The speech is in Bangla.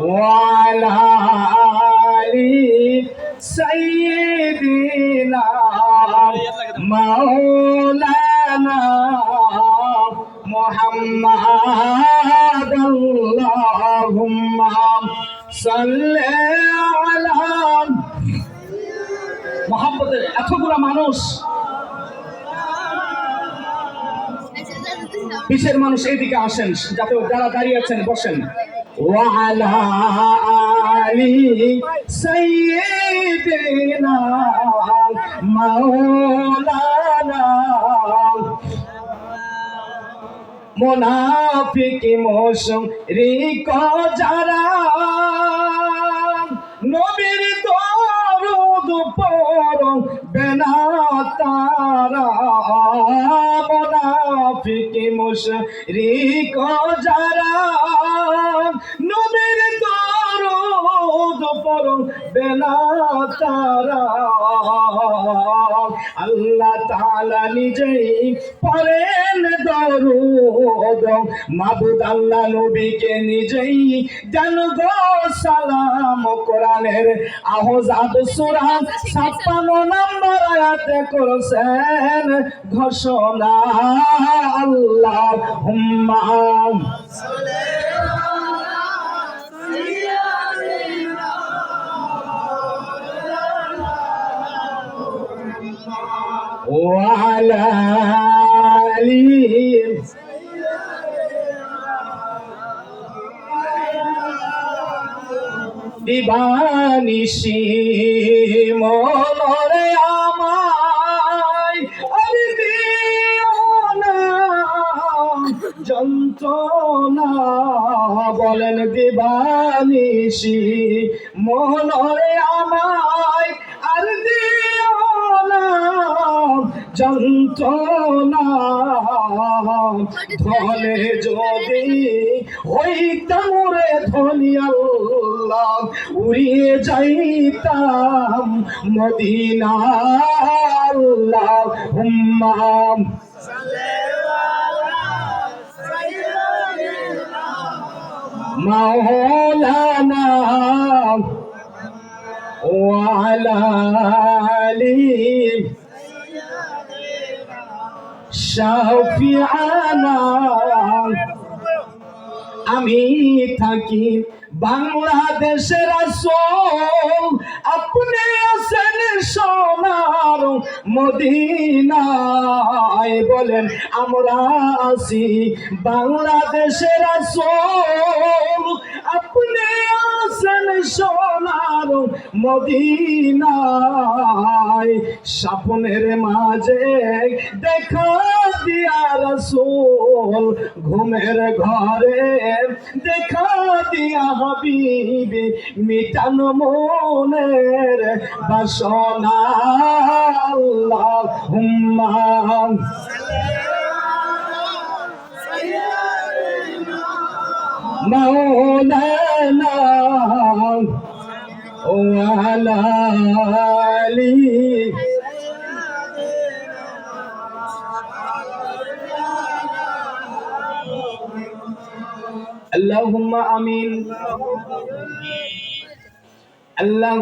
وعلى آل سيدنا مولانا محمد اللهم صل على মোহাম্মদের এতগুলো মানুষ বিশের মানুষ এইদিকে আসেন যাতে যারা দাঁড়িয়ে আছেন বসেন وعلى آل سيدنا مولانا মোনাফিক মোসম রিক যারা নবীর দরুদ পর বেনা তারা মোনাফিক মোসম রিক যারা নবীর দরুদ পর বেনা তারা আল্লাহ তাআলা নিজেই পড়েন দরুদ। মাবুদ আল্লাহ নবীকে নিজেই জান গো সালাম। কোরআনের আহজাব সূরা 56 নম্বর আয়াতে করেছেন ঘোষণা। আল্লাহ হুম্মা وعلى آله দিবানিশি মনরে আমায় আরে দিও না যন্ত্রণা বলেন দিবানিশি মনরে আমায় যন্ত্রণা ধনে যদি হইতাম রে ধনী আল্লাহ উড়িয়ে যাইতাম মদিনা আল্লাহ হুম্মাম مولانا وعلى آله আমি থাকি বাংলাদেশের আপনি আসেন সোনার মদিনায়। বলেন আমরা আছি বাংলাদেশের আসল মদিনায় স্বপ্নের মাঝে দেখা দিয়া রসুল ঘুমের ঘরে দেখা দিয়া হাবিবি মিটান মনের বাসনা আল্লাহ হুম্মা مولانا وعلى آله اللهم آمين الله